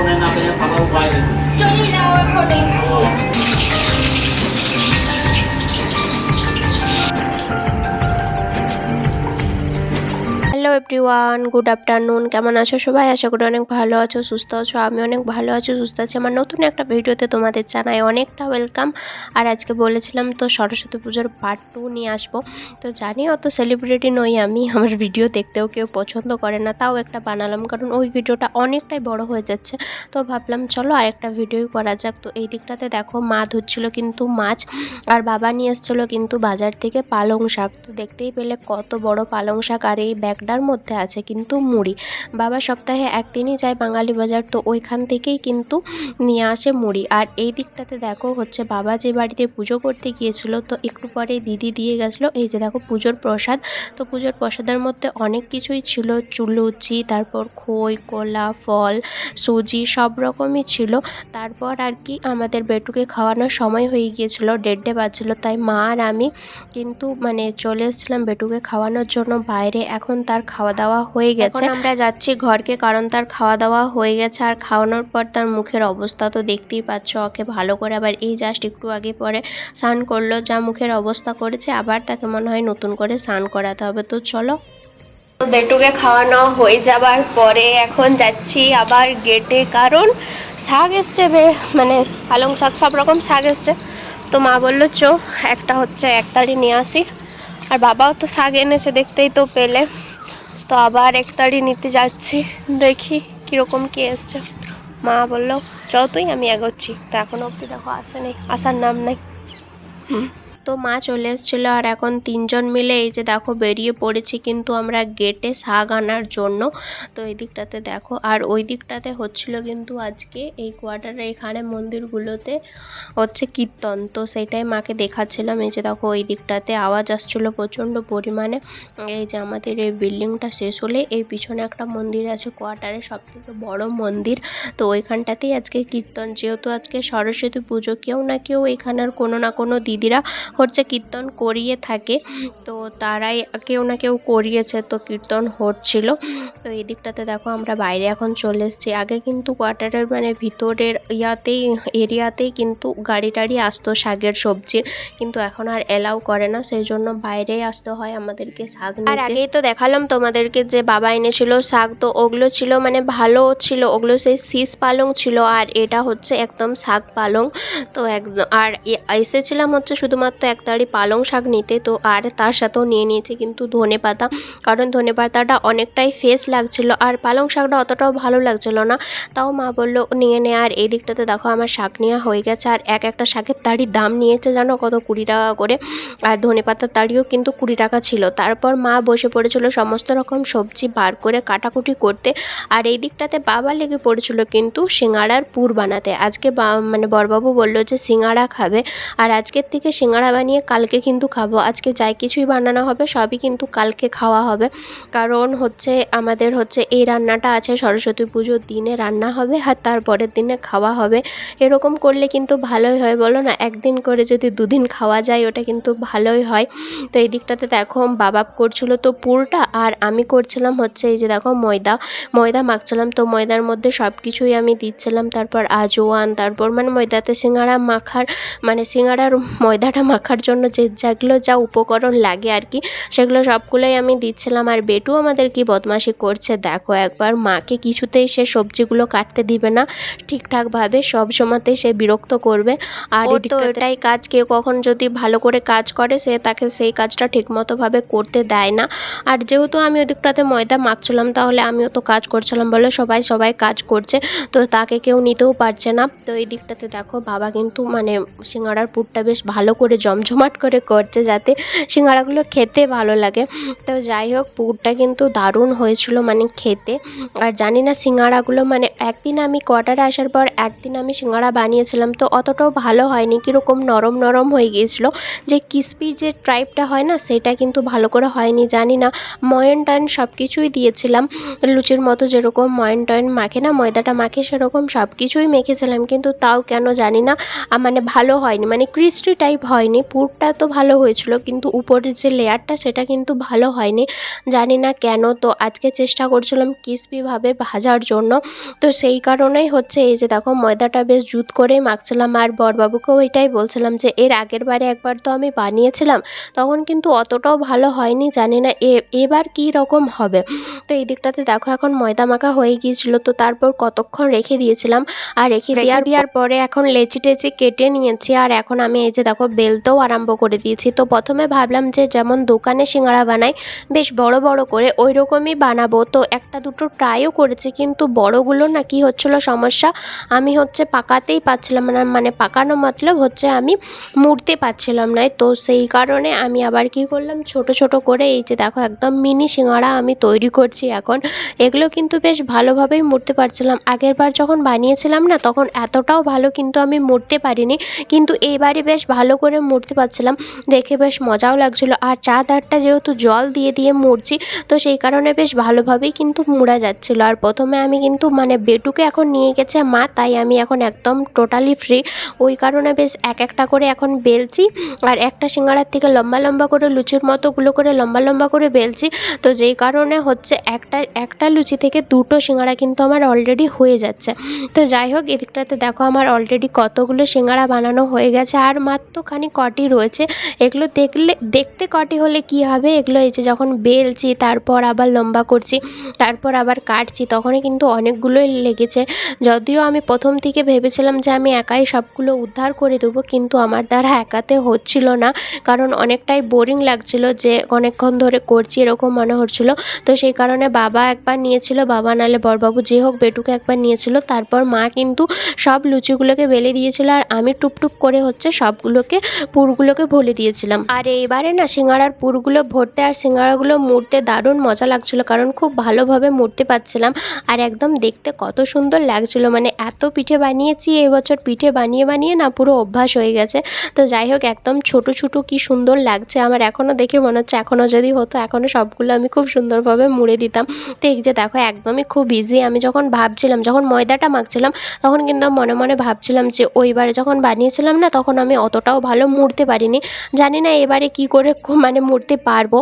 คนนั้นเอาไปให้เขาเอาไว้ จนที่เราคนนี้ hello everyone good afternoon কেমন আছো সবাই? আশা করি অনেক ভালো আছো, সুস্থ আছো আমি অনেক ভালো আছো, সুস্থ আছি। আমার নতুন একটা ভিডিওতে তোমাদের জানাই অনেকটা ওয়েলকাম আর আজকে বলেছিলাম তো সরস্বতী পুজোর পার্ট টু নিয়ে আসব। তো জানি অত সেলিব্রিটি নই আমি, আমার ভিডিও দেখতেও কেউ পছন্দ করে না, তাও একটা বানালাম, কারণ ওই ভিডিওটা অনেকটাই বড় হয়ে যাচ্ছে। তো ভাবলাম, চলো আরেকটা ভিডিওই করা যাক। তো এই দিকটাতে দেখো, মা ধুচ্ছিল কিন্তু মাছ, আর বাবা নিয়ে এসেছিল কিন্তু বাজার থেকে পালং শাক। তো দেখতেই পেলে কত বড় পালং শাক, আর এই ব্যাগটার মধ্যে আছে কিন্তু মুড়ি। বাবা সপ্তাহে একদিনই যায় বাঙালি বাজার, তো ওইখান থেকেই কিন্তু নিয়ে আসে মুড়ি। আর এই দিকটাতে দেখো হচ্ছে বাবা যে বাড়িতে পুজো করতে গিয়েছিল, তো একটু পরে দিদি দিয়ে গেছিল। এই যে দেখো পুজোর প্রসাদ। তো পুজোর প্রসাদের মধ্যে অনেক কিছুই ছিল। চুলুচি, তারপর খই, কলা, ফল, সুজি সব রকমই ছিল। তারপর আর কি আমাদের বেটুকে খাওয়ানোর সময় হয়ে গিয়েছিল, দেড়টে বাজছিল। তাই মা আর আমি কিন্তু মানে চলে এসেছিলাম বেটুকে খাওয়ানোর জন্য। বাইরে এখন তার খাওয়া দাওয়া হয়ে গেছে। আমরা যাচ্ছি ঘরকে কারণ তার খাওয়া দাওয়া হয়ে গেছে। আর খাওয়ানোর পর তার মুখের অবস্থা তো দেখতেই পাচ্ছ। ওকে ভালো করে আবার এই জাস্ট একটু আগে পরে স্নান করল যা মুখের অবস্থা করেছে। আবার তাকে মনে হয় নতুন করে স্নান করাতে হবে। তো চলো। বেটুকে খাওয়ানো হয়ে যাবার পরে এখন যাচ্ছি আবার গেটে কারণ শাক এসছে বে- মানে পালং শাক সব রকম শাক এসছে। তো মা বলল চো একটা হচ্ছে একতাড়ি নিয়ে আসি। আর বাবাও তো শাক এনেছে দেখতেই তো পেলে। তো আবার এক তারিখ নিতে যাচ্ছি। দেখি কীরকম কে এসছে। মা বলল, যতই তুই আমি এগোচ্ছি, তো এখনও অবধি দেখো আসেনি। আসার নাম নেই। তো মা চলে এসেছিল আর এখন তিনজন মিলে এই যে দেখো বেরিয়ে পড়েছি কিন্তু আমরা গেটে শাক আনার জন্য। তো এই দিকটাতে দেখো, আর ওই দিকটাতে হচ্ছিল কিন্তু আজকে এই কোয়ার্টারে এখানে মন্দিরগুলোতে হচ্ছে কীর্তন। তো সেটাই মাকে দেখাচ্ছিলাম, এই যে দেখো ওই দিকটাতে আওয়াজ আসছিল প্রচণ্ড পরিমাণে। এই যে আমাদের এই বিল্ডিংটা শেষ হলে এই পিছনে একটা মন্দির আছে কোয়ার্টারে সব থেকে বড় মন্দির। তো ওইখানটাতেই আজকে কীর্তন। যেহেতু আজকে সরস্বতী পুজো, কেউ না কেউ এখানের কোনো না কোনো দিদিরা হচ্ছে কীর্তন করিয়ে থাকে। তো তারাই কেউ না কেউ করিয়েছে তো কীর্তন হচ্ছিল। তো এই দিকটাতে দেখো আমরা বাইরে এখন চলে এসেছি। আগে কিন্তু কোয়ার্টারের মানে ভিতরের ইয়াতেই এরিয়াতেই কিন্তু গাড়ি টাড়ি আসতো শাকের সবজির কিন্তু এখন আর এলাও করে না। সেই জন্য বাইরেই আসতে হয় আমাদেরকে শাক আর আগেই তো দেখালাম তোমাদেরকে যে বাবা এনেছিল শাক। তো ওগুলো ছিল মানে ভালো ছিল। ওগুলো সেই শীষ পালং ছিল। আর এটা হচ্ছে একদম শাক পালং। তো একদম আর এসেছিলাম হচ্ছে শুধুমাত্র একতাড়ি পালং শাক নিতে, তো আর তার সাথেও নিয়ে নিয়েছি কিন্তু ধনে পাতা। কারণ ধনে পাতাটা অনেকটাই ফ্রেশ লাগছিল আর পালং শাকটা অতটাও ভালো লাগছিল না। তাও মা বলল, নিয়ে নে আর এই দিকটাতে দেখো আমার শাক নেওয়া হয়ে গেছে। আর এক একটা শাকের তাড়ির দাম নিয়েছে জানো, কত কুড়ি টাকা করে। আর ধনে পাতার তাড়িও কিন্তু কুড়ি টাকা ছিল। তারপর মা বসে পড়েছিল সমস্ত রকম সবজি বার করে কাটাকুটি করতে। আর এই দিকটাতে বাবা লেগে পড়েছিল কিন্তু সিঙ্গাড়ার পুর বানাতে। আজকে মানে বরবাবু বলল যে সিঙ্গাড়া খাবে। আর আজকের থেকে সিঙ্গাড়া বানিয়ে কালকে কিন্তু খাব। আজকে যাই কিছুই বানানো হবে, সবই কিন্তু কালকে খাওয়া হবে। কারণ হচ্ছে আমাদের হচ্ছে এই রান্নাটা আছে, সরস্বতী পুজোর দিনে রান্না হবে আর তারপরের দিনে খাওয়া হবে। এরকম করলে কিন্তু ভালোই হয়, বলো না? একদিন করে যদি দুদিন খাওয়া যায়, ওটা কিন্তু ভালোই হয়। তো এই দিকটাতে দেখো, বাবা করছিল তো পুরটা আর আমি করছিলাম হচ্ছে এই যে দেখো ময়দা। ময়দা মাখছিলাম তো ময়দার মধ্যে সব কিছুই আমি দিচ্ছিলাম। তারপর আজওয়ান, তারপর মানে ময়দাতে সিঙ্গাড়া মাখার মানে সিঙ্গাড়ার ময়দাটা মাখার জন্য যে যেগুলো যা উপকরণ লাগে আর কি সেগুলো সবগুলোই আমি দিচ্ছিলাম। আর বেটু আমাদের কি বদমাশি করছে দেখো একবার মাকে কিছুতেই সে সবজিগুলো কাটতে দিবে না। ঠিকঠাকভাবে সব সময়তে সে বিরক্ত করবে। আর তো এটাই কাজ কেউ কখন যদি ভালো করে কাজ করে সে তাকে সেই কাজটা ঠিকমতোভাবে করতে দেয় না। আর যেহেতু আমি ওদিকটাতে ময়দা মাখছিলাম তাহলে আমিও তো কাজ করছিলাম বলে সবাই সবাই কাজ করছে। তো তাকে কেউ নিতেও পারছে না। তো এই দিকটাতে দেখো বাবা কিন্তু মানে সিঙ্গাড়ার পুরটা বেশ ভালো করে জমজমাট করে করছে যাতে সিঙ্গাড়াগুলো খেতে ভালো লাগে। তো যাই হোক, পুরটা কিন্তু দারুণ হয়েছিল মানে খেতে। আর জানি না সিঙ্গাড়াগুলো মানে একদিন আমি কোয়ার্টারে আসার পর একদিন আমি সিঙ্গাড়া বানিয়েছিলাম, তো অতটাও ভালো হয়নি, কীরকম নরম নরম হয়ে গিয়েছিল। যে কিসপি যে ট্রাইপটা হয় না, সেটা কিন্তু ভালো করে হয়নি, জানি না। ময়ন টয়ন সব কিছুই দিয়েছিলাম, লুচির মতো যেরকম ময়ন টয়ন মাখে না, ময়দাটা মাখে সেরকম সব কিছুই মেখেছিলাম, কিন্তু তাও কেন জানি না মানে ভালো হয়নি মানে ক্রিস্পি টাইপ হয়নি। হয়নি। পুরটা তো ভালো হয়েছিল কিন্তু উপরের যে লেয়ারটা সেটা কিন্তু ভালো হয়নি। জানি না কেন তো আজকে চেষ্টা করছিলাম ক্রিসপিভাবে ভাজার জন্য। তো সেই কারণেই হচ্ছে এই যে দেখো ময়দাটা বেশ জুত করেই মাখছিলাম। আর বরবাবুকেও এটাই বলছিলাম যে এর আগের বারে একবার তো আমি বানিয়েছিলাম তখন কিন্তু অতটাও ভালো হয়নি জানি না এ এবার কী রকম হবে? তো এই দিকটাতে দেখো এখন ময়দা মাখা হয়ে গিয়েছিল তো তারপর কতক্ষণ রেখে দিয়েছিলাম। আর রেখে দেওয়ার দেওয়ার পরে এখন লেচি টেচি কেটে নিয়েছি। আর এখন আমি এই যে দেখো বেলতেও আরম্ভ করে দিয়েছি। তো প্রথমে ভাবলাম যে যেমন দোকানে সিঙ্গাড়া বানাই, বেশ বড় বড় করে ওই রকমই বানাবো। তো একটা দুটো ট্রাইও করেছি, কিন্তু বড়গুলো না কি হচ্ছিল সমস্যা? আমি হচ্ছে পাকাতেই পাচ্ছিলাম না মানে পাকানো মতলব হচ্ছে আমি মুড়তে পারছিলাম না। তো সেই কারণে আমি আবার কি করলাম, ছোট ছোট করে এই যে দেখো একদম মিনি সিঙ্গাড়া আমি তৈরি করছি এখন। এগুলো কিন্তু বেশ ভালোভাবেই মুড়তে পারছিলাম। আগের বার যখন বানিয়েছিলাম না, তখন এতটাও ভালো কিন্তু আমি মুড়তে পারিনি। কিন্তু এইবারে বেশ ভালো করে মুড়তে পারছিলাম। দেখে বেশ মজাও লাগছিল। আর চা দাঁড়টা যেহেতু জল দিয়ে দিয়ে মুড়ছি, তো সেই কারণে বেশ ভালোভাবেই কিন্তু মুড়া যাচ্ছিল। আর প্রথমে আমি কিন্তু মানে বেটুকে এখন নিয়ে গেছে মা, তাই আমি এখন একদম টোটালি ফ্রি ওই কারণে বেশ এক একটা করে এখন বেলছি, আর একটা সিঙ্গাড়ার থেকে লম্বা লম্বা করে লুচির মতোগুলো করে লম্বা লম্বা করে বেলছি। তো যেই কারণে হচ্ছে একটা একটা লুচি থেকে দুটো সিঙ্গাড়া কিন্তু আমার অলরেডি হয়ে যাচ্ছে। তো যাই হোক, এদিকটাতে দেখো আমার অলরেডি কতগুলো সিঙ্গাড়া বানানো হয়ে গেছে। আর মাত্র খানি কটি রয়েছে, এগুলো দেখলে, দেখতে কটি হলে কি হবে? এগুলো যে যখন বেলছি, তারপর আবার লম্বা করছি, তারপর আবার কাটছি, তখনই কিন্তু অনেকগুলোই লেগেছে। যদিও আমি প্রথম থেকে ভেবেছিলাম যে আমি একাই সবগুলো উদ্ধার করে দেবো, কিন্তু আমার দ্বারা একাতে হচ্ছিল না, কারণ অনেকটাই বোরিং লাগছিল যে অনেকক্ষণ ধরে করছি, এরকম মনে হচ্ছিল। তো সেই কারণে বাবা একবার নিয়েছিল, বাবা নালে বড়বাবু যে হোক বেটুকে একবার নিয়েছিল, তারপর মা কিন্তু সব লুচিগুলোকে বেলে দিয়েছিল, আর আমি টুপটুপ করে হচ্ছে সবগুলোকে পুরগুলোকে ভরে দিয়েছিলাম। আর এবারে না সিঙ্গাড়ার পুরগুলো ভরতে আর সিঙ্গাড়াগুলো মুড়তে দারুণ মজা লাগছিল, কারণ খুব ভালোভাবে মুড়তে পারছিলাম। আর একদম দেখতে কত সুন্দর লাগছিল মানে এত পিঠে বানিয়েছি, এবছর পিঠে বানিয়ে বানিয়ে না পুরো অভ্যাস হয়ে গেছে। তো যাই হোক, একদম ছোট ছোট কি সুন্দর লাগছে, আমার এখনও দেখে মনে হচ্ছে এখনও যদি হতো এখনও সবগুলো আমি খুব সুন্দরভাবে মুড়ে দিতাম। তো এই যে দেখো, একদমই খুব ইজি আমি যখন ভাবছিলাম, যখন ময়দাটা মাখছিলাম, তখন কিন্তু মনে মনে ভাবছিলাম যে, ওইবারে যখন বানিয়েছিলাম না, তখন আমি অতটাও ভালো মুড়তে পারিনি। জানি না এবারে কি করে মানে মুড়তে পারব।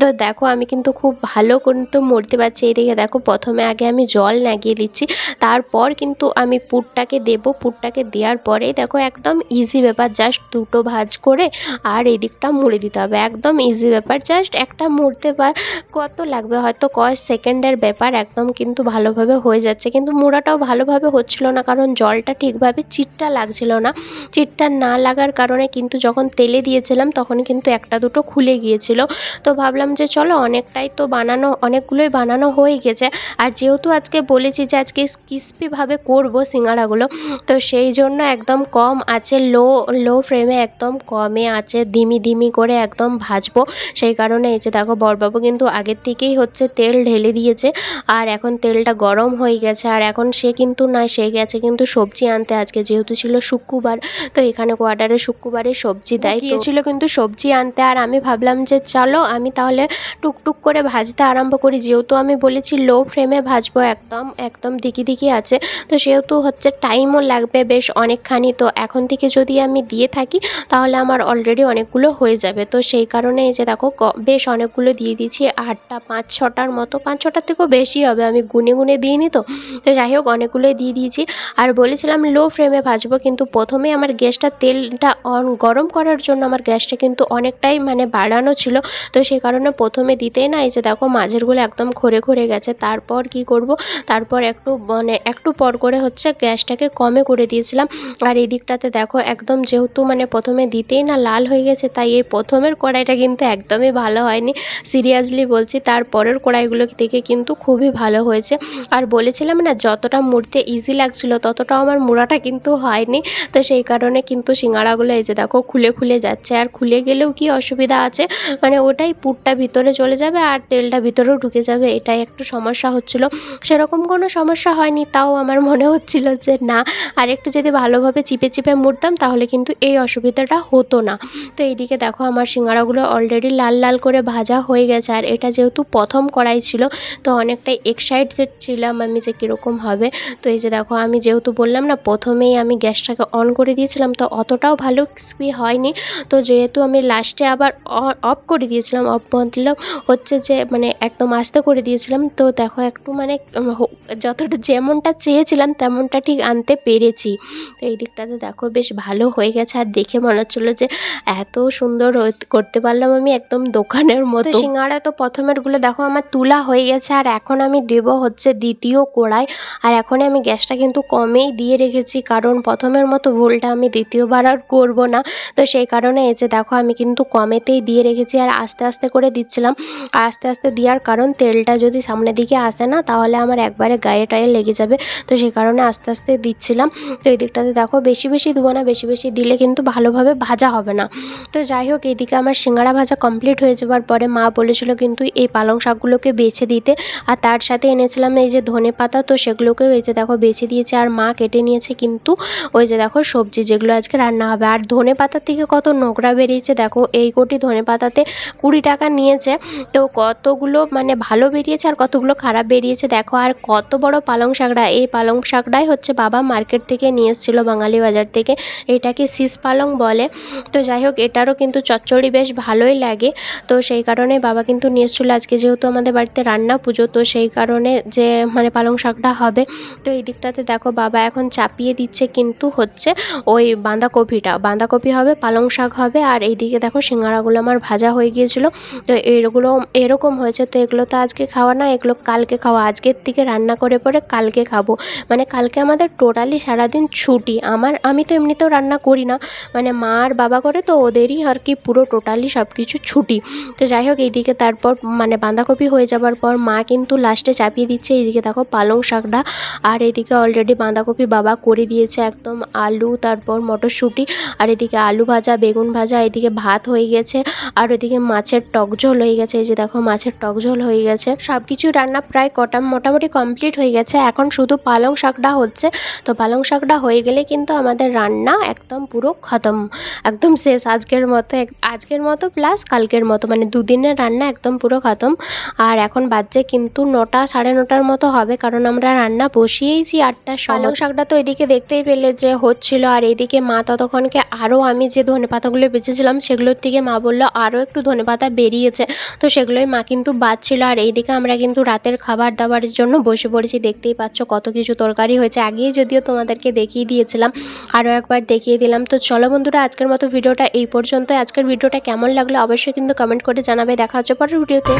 তো দেখো আমি কিন্তু খুব ভালো কিন্তু মুড়তে পারছি। এদিকে দেখো প্রথমে আগে আমি জল লাগিয়ে দিচ্ছি। তারপর কিন্তু আমি পুরটাকে দেবো। পুরটাকে দেওয়ার পরেই দেখো একদম ইজি ব্যাপার। জাস্ট দুটো ভাজ করে আর এদিকটা মুড়ে দিতে হবে। একদম ইজি ব্যাপার। জাস্ট একটা মুড়তে পার কত লাগবে? হয়তো কয়েক সেকেন্ডের ব্যাপার একদম কিন্তু ভালোভাবে হয়ে যাচ্ছে। কিন্তু মুড়াটাও ভালোভাবে হচ্ছিল না। কারণ জলটা ঠিকভাবে চিটটা লাগছিল না। চিটটা না লাগার কারণে কিন্তু যখন তেলে দিয়েছিলাম তখন কিন্তু একটা দুটো খুলে গিয়েছিল। তো ভাবলাম যে চলো অনেকটাই তো বানানো, অনেকগুলোই বানানো হয়ে গেছে। আর যেহেতু আজকে বলেছি যে আজকে ক্রিস্পিভাবে করব সিঙ্গাড়াগুলো তো সেই জন্য একদম কম আছে, লো লো ফ্লেমে একদম কমে আছে, ধিমি ধিমি করে একদম ভাজবো। সেই কারণে এই যে দেখো বরবাবু কিন্তু আগের থেকেই হচ্ছে তেল ঢেলে দিয়েছে। আর এখন তেলটা গরম হয়ে গেছে। আর এখন সে কিন্তু না সে গেছে কিন্তু সবজি আনতে। আজকে যেহেতু ছিল শুক্রবার, তো এখানে কোয়ার্টারে শুক্রবারে সবজি দেয়। গিয়েছিল কিন্তু সবজি আনতে আর আমি ভাবলাম যে চলো আমি তাহলে টুকটুক করে ভাজতে আরম্ভ করি। যেহেতু আমি বলেছি লো ফ্লেমে ভাজবো, একদম একদম দিকি দিকি আছে। তো সেহেতু হচ্ছে টাইমও লাগবে বেশ অনেকখানি। তো এখন থেকে যদি আমি দিয়ে থাকি, তাহলে আমার অলরেডি অনেকগুলো হয়ে যাবে। তো সেই কারণে যে দেখো বেশ অনেকগুলো দিয়ে দিয়েছি। আটটা, পাঁচ, ছটার মতো, পাঁচ, ছটার থেকেও বেশি হবে। আমি গুনে গুনে দিইনি তো। তো যাই হোক, অনেকগুলোই দিয়ে দিয়েছি। আর বলেছিলাম লো ফ্লেমে ভাজবো, কিন্তু প্রথমে আমার গ্যাসটা তেলটা অন গরম করার জন্য আমার গ্যাসটা কিন্তু অনেকটাই মানে বাড়ানো ছিল। তো সেই কারণে প্রথমে দিতেই না, এই যে দেখো মাঝেরগুলো একদম খরে খরে গেছে। তারপর কি করব? তারপর একটু মানে একটু পর করে হচ্ছে গ্যাসটাকে কমে করে দিয়েছিলাম। আর এই দিকটাতে দেখো একদম যেহেতু মানে প্রথমে দিতেই না লাল হয়ে গেছে, তাই এই প্রথমের কড়াইটা কিন্তু একদমই ভালো হয়নি। সিরিয়াসলি বলছি, তারপরের কড়াইগুলো থেকে কিন্তু খুবই ভালো হয়েছে। আর বলেছিলাম না, যতটা মুড়তে ইজি লাগছিল ততটাও আমার মুড়াটা কিন্তু হয়নি। তো সেই কারণে কিন্তু সিঙ্গাড়াগুলো, এই যে দেখো খুলে খুলে যাচ্ছে। আর খুলে গেলেও কি অসুবিধা আছে? মানে ওটাই পুরটা ভিতরে চলে যাবে আর তেলটা ভিতরেও ঢুকে যাবে। এটাই একটু সমস্যা হচ্ছিল। সেরকম কোনো সমস্যা হয়নি, তাও আমার মনে হচ্ছিল যে না। আর একটু যদি ভালোভাবে চিপে চিপে মুড়তাম, তাহলে কিন্তু এই অসুবিধাটা হতো না। তো এইদিকে দেখো আমার সিঙ্গাড়াগুলো অলরেডি লাল লাল করে ভাজা হয়ে গেছে। আর এটা যেহেতু প্রথম কড়াই ছিল, তো অনেকটাই এক্সাইটেড ছিলাম আমি যে কীরকম হবে। তো এই যে দেখো, আমি যেহেতু বললাম না, প্রথমেই আমি গ্যাসটাকে অন করে দিয়েছিলাম, তো অতটাও ভালো ক্রিসপি হয়নি। তো যেহেতু আমি লাস্টে আবার অফ করে দিয়েছিলাম অফ মতলব হচ্ছে যে মানে একদম আস্তে করে দিয়েছিলাম। তো দেখো একটু মানে যতটা যেমনটা চেয়েছিলাম তেমনটা ঠিক আনতে পেরেছি। তো এই দিকটাতে দেখো বেশ ভালো হয়ে গেছে। আর দেখে মনে হচ্ছিল যে এত সুন্দর করতে পারলাম আমি একদম দোকানের মতো। সিঙ্গাড়া তো প্রথমেরগুলো দেখো আমার তুলা হয়ে গেছে আর এখন আমি দেব হচ্ছে দ্বিতীয় কড়াই। আর এখন আমি গ্যাসটা কিন্তু কমেই দিয়ে রেখেছি কারণ প্রথমের মতো ভুলটা আমি দ্বিতীয়বার আর করব না। তো সেই কারণে এই যে দেখো আমি কিন্তু কমেতেই দিয়ে রেখেছি আর আস্তে আস্তে করে দিচ্ছিলাম। আর আস্তে আস্তে দেওয়ার কারণ তেলটা যদি সামনের দিকে আসে না, তাহলে আমার একবারে গায়ে টায়ে লেগে যাবে। তো সেই কারণে আস্তে আস্তে দিচ্ছিলাম। তো এই দিকটাতে দেখো বেশি বেশি দেবো না, বেশি বেশি দিলে কিন্তু ভালোভাবে ভাজা হবে না। তো যাই হোক, এইদিকে আমার সিঙ্গাড়া ভাজা কমপ্লিট হয়ে যাওয়ার পরে মা বলেছিল কিন্তু এই পালং শাকগুলোকে বেছে দিতে। আর তার সাথে এনেছিলাম এই যে ধনে পাতা, তো সেগুলোকেও এই যে দেখো বেছে দিয়েছে। আর মা কেটে নিয়েছে কিন্তু ওই যে দেখো সবজি যেগুলো আজকে রান্না হবে। আর ধনে পাতার থেকে কত নোংরা বেরিয়েছে, দেখো, এই কোটি ধনে পাতাতে কুড়ি টাকা নিয়েছে। তো কতগুলো মানে ভালো বেরিয়েছে আর কতগুলো খারাপ বেরিয়েছে, দেখো, আর কত বড় পালং শাকটা এই পালং শাকটাই হচ্ছে বাবা মার্কেট থেকে নিয়ে এসেছিল বাঙালি বাজার থেকে। এটাকে শীষ পালং বলে। তো যাই হোক, এটারও কিন্তু চচ্চড়ি বেশ ভালোই লাগে। তো সেই কারণে বাবা কিন্তু নিয়ে এসেছিল। আজকে যেহেতু আমাদের বাড়িতে রান্না পুজো, তো সেই কারণে যে মানে পালং শাকটা হবে। তো এই দিকটাতে দেখো, বাবা এখন চাপিয়ে দিচ্ছে কিন্তু হচ্ছে ওই বাঁধাকপিটা। বাঁধাকপি হবে পালং শাক হবে, আর এইদিকে দেখো সিঙ্গারাগুলো আমার ভাজা হয়ে গিয়েছিল। তো এগুলো এরকম হয়েছে, তো এগুলো তো আজকে খাওয়া না, এগুলো কালকে খাওয়া। আজকের থেকে রান্না করে পরে কালকে খাব। মানে কালকে আমাদের টোটালি সারাদিন ছুটি। আমার, আমি তো এমনিতেও রান্না করি না। মানে মা আর বাবা করে, তো ওদেরই আর কি পুরো টোটালি সব কিছু ছুটি। তো যাই হোক, এইদিকে তারপর মানে বাঁধাকপি হয়ে যাবার পর মা কিন্তু লাস্টে চাপিয়ে দিচ্ছে, এইদিকে দেখো পালং শাকটা। আর এদিকে অলরেডি বাঁধাকপি বাবা করে দিয়েছে একদম আলু, তারপর মটরশুঁটি, আর এদিকে আলু ভাজা, বেগুন ভাজা, এদিকে ভাত হয়ে গেছে আর ওদিকে মাছের টক ঝোল হয়ে গেছে। এই যে দেখো, মাছের টক ঝোল হয়ে গেছে। সব কিছু রান্না প্রায় কটা, মোটামুটি কমপ্লিট হয়ে গেছে। এখন শুধু পালং শাকটা হচ্ছে। তো পালং শাকটা হয়ে গেলে কিন্তু আমাদের রান্না একদম পুরো খতম। একদম শেষ আজকের মতো আজকের মতো প্লাস কালকের মতো। মানে দুদিনের রান্না একদম পুরো খতম। আর এখন বাজছে কিন্তু নটা, সাড়ে নটার মতো হবে কারণ আমরা রান্না বসিয়েইছি আটটার পালং শাকটা তো এদিকে দেখতেই পেলে যে হচ্ছিল। আর এদিকে মা ততক্ষণকে আরও আমি যে ধনে পাতাগুলো বেঁচেছিলাম, সেগুলোর থেকে মা বলল আরও একটু ধনে পাতা বেরিয়েছে। তো সেগুলোই মা কিন্তু বাঁচছিল। আর এইদিকে আমরা কিন্তু রাতের খাবার দাবারের জন্য বসে পড়েছি। দেখতেই পাচ্ছ কত কিছু তরকারি হয়েছে। আগেই যদিও তোমাদেরকে দেখিয়ে দিয়েছিলাম আরও একবার দেখিয়ে দিলাম। তো চলো বন্ধুরা, আজকের মতো ভিডিওটা এই পর্যন্ত আজকের ভিডিওটা কেমন লাগল অবশ্যই কিন্তু কমেন্ট করে জানাবে। দেখা হচ্ছে পরের ভিডিওতে।